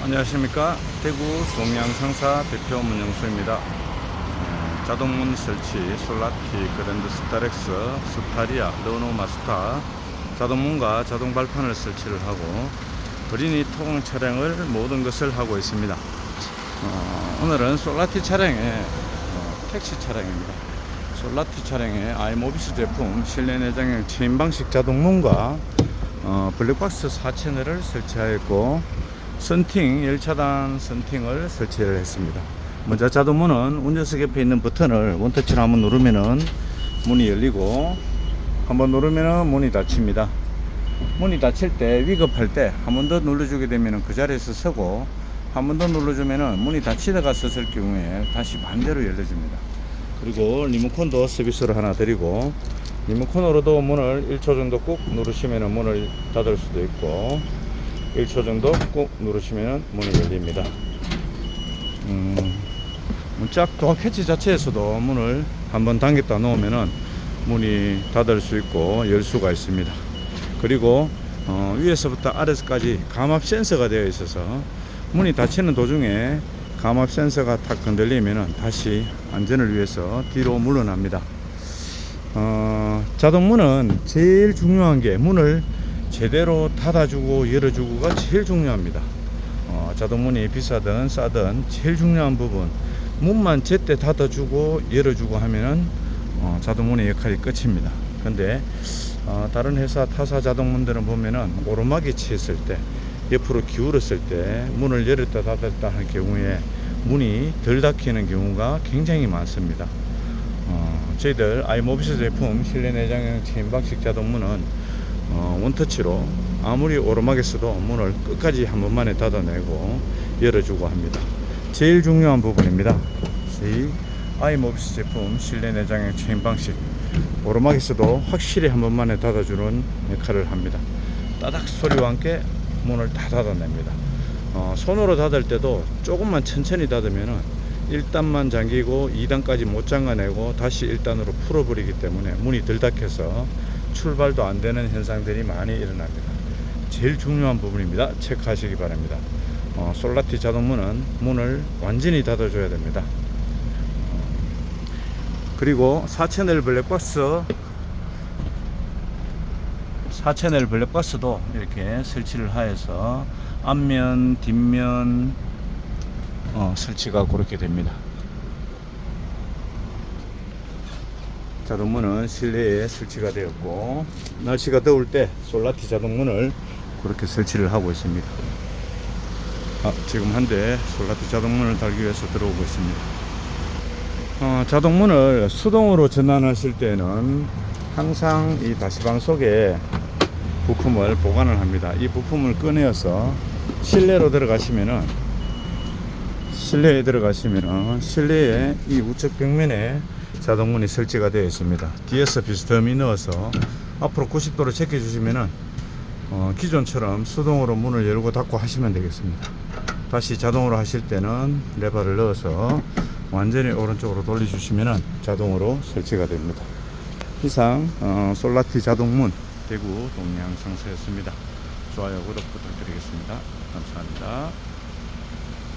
안녕하십니까. 대구 동양상사 대표 문영수입니다. 어, 자동문 설치 솔라티 그랜드 스타렉스 스타리아 르노 마스타. 자동문과 자동 발판을 설치를 하고 어린이 토공 차량을 모든 것을 하고 있습니다. 어, 오늘은 솔라티 차량의 어, 택시 차량입니다. 솔라티 차량의 아이모비스 제품 실내 내장형 체인 방식 자동문과 어, 블랙박스 4채널을 설치하였고 선팅 1차단 선팅을 설치를 했습니다. 먼저 자동문은 운전석 옆에 있는 버튼을 원터치로 한번 누르면은 문이 열리고 한번 누르면은 문이 닫힙니다. 문이 닫힐 때 위급할 때 한 번 더 눌러주게 되면은 그 자리에서 서고 한 번 더 눌러주면은 문이 닫히다가 섰을 경우에 다시 반대로 열려줍니다. 그리고 리모컨도 서비스로 하나 드리고 리모컨으로도 문을 1초 정도 꾹 누르시면은 문을 닫을 수도 있고 1초 정도 꾹 누르시면 문이 열립니다. 음, 문짝 도합 패치 자체에서도 문을 한번 당겼다 놓으면은 문이 닫을 수 있고 열 수가 있습니다. 그리고 어, 위에서부터 아래서까지 감압 센서가 되어 있어서 문이 닫히는 도중에 감압 센서가 탁 건들리면은 다시 안전을 위해서 뒤로 물러납니다. 어, 자동문은 제일 중요한 게 문을 제대로 닫아주고 열어주고가 제일 중요합니다. 어, 자동문이 비싸든 싸든 제일 중요한 부분 문만 제때 닫아주고 열어주고 하면은 어, 자동문의 역할이 끝입니다. 근데 어, 다른 회사 타사 자동문들은 보면은 오르막이 치였을 때 옆으로 기울었을 때 문을 열었다 닫았다 하는 경우에 문이 덜 닫히는 경우가 굉장히 많습니다. 어, 저희들 아이모비스 제품 실내 내장형 체인 방식 자동문은 어, 원터치로 아무리 오르막에 서도 문을 끝까지 한 번만에 닫아내고 열어주고 합니다. 제일 중요한 부분입니다. 이 아이모비스 제품 실내 내장형 체인 방식 오르막에서도 확실히 한 번만에 닫아주는 역할을 합니다. 따닥 소리와 함께 문을 다 닫아냅니다. 어, 손으로 닫을 때도 조금만 천천히 닫으면은 1단만 잠기고 2단까지 못 잠가내고 다시 1단으로 풀어버리기 때문에 문이 덜 닫혀서 출발도 안 되는 현상들이 많이 일어납니다. 제일 중요한 부분입니다. 체크하시기 바랍니다. 어, 솔라티 자동문은 문을 완전히 닫아줘야 됩니다. 어, 그리고 4채널 블랙박스 4채널 블랙박스도 이렇게 설치를 하여서 앞면, 뒷면 어, 설치가 그렇게 됩니다. 자동문은 실내에 설치가 되었고 날씨가 더울 때 솔라티 자동문을 그렇게 설치를 하고 있습니다. 아, 지금 한 대 솔라티 자동문을 달기 위해서 들어오고 있습니다. 어, 자동문을 수동으로 전환하실 때는 항상 이 다시방 속에 부품을 보관을 합니다. 이 부품을 꺼내어서 실내로 들어가시면은 실내에 들어가시면은 실내에 이 우측 벽면에 자동문이 설치가 되어 있습니다. 뒤에서 비스듬히 넣어서 앞으로 90도로 제껴 주시면은 어, 기존처럼 수동으로 문을 열고 닫고 하시면 되겠습니다. 다시 자동으로 하실 때는 레버를 넣어서 완전히 오른쪽으로 돌려주시면은 자동으로 설치가 됩니다. 이상 어, 솔라티 자동문 대구 동양상사였습니다. 좋아요 구독 부탁드리겠습니다. 감사합니다.